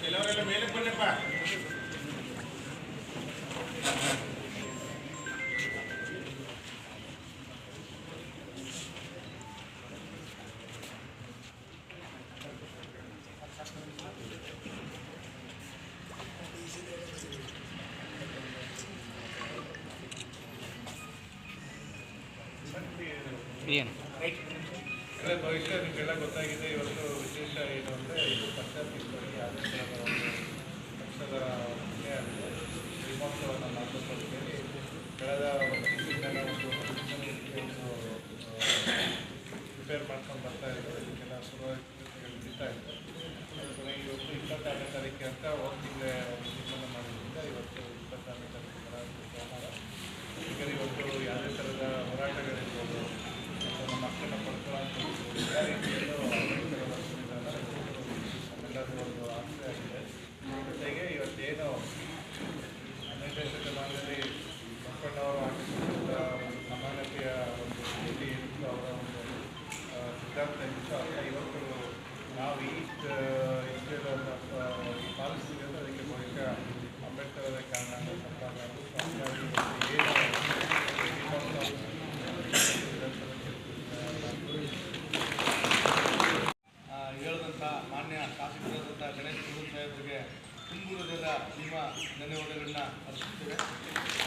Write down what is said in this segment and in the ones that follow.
ಕೆಲವರೆಲ್ಲ ಮೇಲೆ ಬನ್ನಪ್ಪ ಏನು? ನಿಮಗೆಲ್ಲ ಗೊತ್ತಾಗಿದೆ, ಇವತ್ತು ವಿಶೇಷ ಏನು ಅಂದರೆ ಪ್ರಿಪೇರ್ ಮಾಡ್ಕೊಂಡು ಬರ್ತಾ ಇವತ್ತು ಇಪ್ಪತ್ತಾರನೇ ತಾರೀಕು ಅಂತ ಒಂದು ತಿಂಗಳ ತೀರ್ಮಾನ ಇವತ್ತು ಇಪ್ಪತ್ತಾರನೇ ತಾರೀಕು ಒಂದು ಆಸೆ ಆಗಿದೆ ಜೊತೆಗೆ ಇವತ್ತೇನು ಹನ್ನೆರಡನೇ ಶತಮಾನದಲ್ಲಿ ಬಸವಣ್ಣವರು ಸಮಾನತೆಯ ಒಂದು ಸ್ಥಿತಿ ಇತ್ತು ಅವರ ಒಂದು ಆ, ಸಿದ್ಧಾಂತ ಏನಿತ್ತು ಇವತ್ತು ನಾವು ಈ ಇಷ್ಟವನ್ನು ಪಾಲಿಸ್ತೀವಿ ಅಂದರೆ ಅದಕ್ಕೆ ಬಹುಶಃ ಅಂಬೇಡ್ಕರ್ ಕಾರಣ ಸರ್ಕಾರ ಸಾಹೇಬರಿಗೆ ತುಂಬುವುದರ ನಿಮ್ಮ ಧನ್ಯವಾದಗಳನ್ನ ಅರ್ಪಿಸ್ತೇವೆ.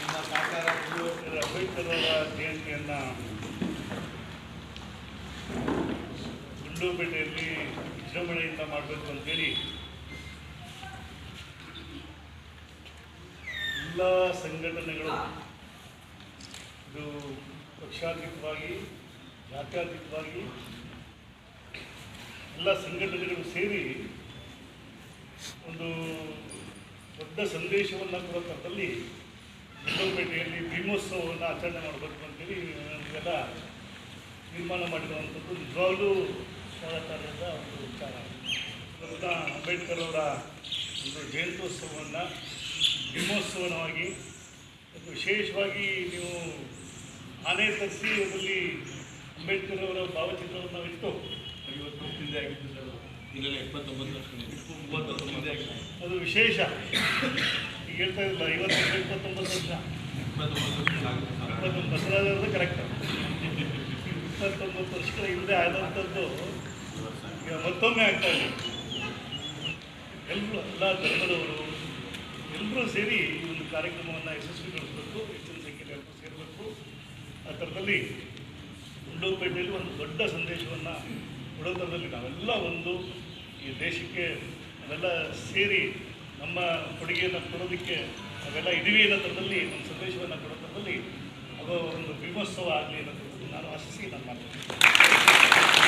ನಿಮ್ಮ ಸರ್ಕಾರ ಅಂಬೇಡ್ಕರ್ ಜಯಂತಿಯನ್ನು ಗುಂಡೂಪೇಟೆಯಲ್ಲಿ ವಿಜೃಂಭಣೆಯಿಂದ ಮಾಡಬೇಕು ಅಂತೇಳಿ ಎಲ್ಲ ಸಂಘಟನೆಗಳು ಇದು ಪಕ್ಷಾತೀತವಾಗಿ, ಜಾತ್ಯಾತೀತವಾಗಿ ಎಲ್ಲ ಸಂಘಟನೆಗಳು ಸೇರಿ ಒಂದು ದೊಡ್ಡ ಸಂದೇಶವನ್ನು ಕೊಡೋ ಥರದಲ್ಲಿ ಗುಂಡ್ಲುಪೇಟೆಯಲ್ಲಿ ಭೀಮೋತ್ಸವವನ್ನು ಆಚರಣೆ ಮಾಡಬೇಕು ಅಂತೇಳಿ ನಮಗೆಲ್ಲ ತೀರ್ಮಾನ ಮಾಡಿರುವಂಥದ್ದು ನಿಜವಾಗಲೂ ಸ್ವಾಗತಾರ್ಹದ ಒಂದು ವಿಚಾರ. ಅಂಬೇಡ್ಕರ್ ಅವರ ಒಂದು ಜಯಂತ್ಯೋತ್ಸವವನ್ನು ಭೀಮೋತ್ಸವನವಾಗಿ ವಿಶೇಷವಾಗಿ ನೀವು ಆನೆ ತರಿಸಿ ಅದರಲ್ಲಿ ಅಂಬೇಡ್ಕರ್ ಅವರ ಭಾವಚಿತ್ರವನ್ನು ಇಟ್ಟು ಇವತ್ತು ಆಗಿದ್ದು ಅದು ವಿಶೇಷ. ಈಗ ಹೇಳ್ತಾ ಇಲ್ಲ ವರ್ಷ, ಇಪ್ಪತ್ತೊಂಬತ್ತು ವರ್ಷ. ಇಪ್ಪತ್ತೊಂಬತ್ತು ದಸರಾದ ಕರೆಕ್ಟ್ ಇಪ್ಪತ್ತೊಂಬತ್ತು ವರ್ಷಗಳ ಹಿಂದೆ ಆದಂಥದ್ದು ಈಗ ಮತ್ತೊಮ್ಮೆ ಆಗ್ತಾ ಇದೆ. ಎಲ್ಲರೂ ಎಲ್ಲ ಧರ್ಮದವರು ಎಲ್ಲರೂ ಸೇರಿ ಈ ಒಂದು ಕಾರ್ಯಕ್ರಮವನ್ನು ಯಶಸ್ವಿಗೊಳಿಸಬೇಕು ಹೆಚ್ಚಿನ ಸಂಖ್ಯೆಯಲ್ಲಿ ಎಲ್ಲರೂ ಸೇರಬೇಕು. ಆ ಥರದಲ್ಲಿ ಗುಂಡ್ಲುಪೇಟೆಯಲ್ಲಿ ಒಂದು ದೊಡ್ಡ ಸಂದೇಶವನ್ನು ಕೊಡೋ ಥರದಲ್ಲಿ ನಾವೆಲ್ಲ ಒಂದು ಈ ದೇಶಕ್ಕೆ ಅವೆಲ್ಲ ಸೇರಿ ನಮ್ಮ ಕೊಡುಗೆಯನ್ನು ಕೊಡೋದಕ್ಕೆ ನಾವೆಲ್ಲ ಇದೀವಿ ಅನ್ನೋ ಥರದಲ್ಲಿ ಒಂದು ಸಂದೇಶವನ್ನು ಕೊಡೋ ಥರದಲ್ಲಿ ಅದು ಒಂದು ಭೀಮೋತ್ಸವ ಆಗಲಿ ಅನ್ನೋದ್ರದಲ್ಲಿ ನಾನು ಆಶಿಸಿ ನಾನು ಮಾಡ್ತೀನಿ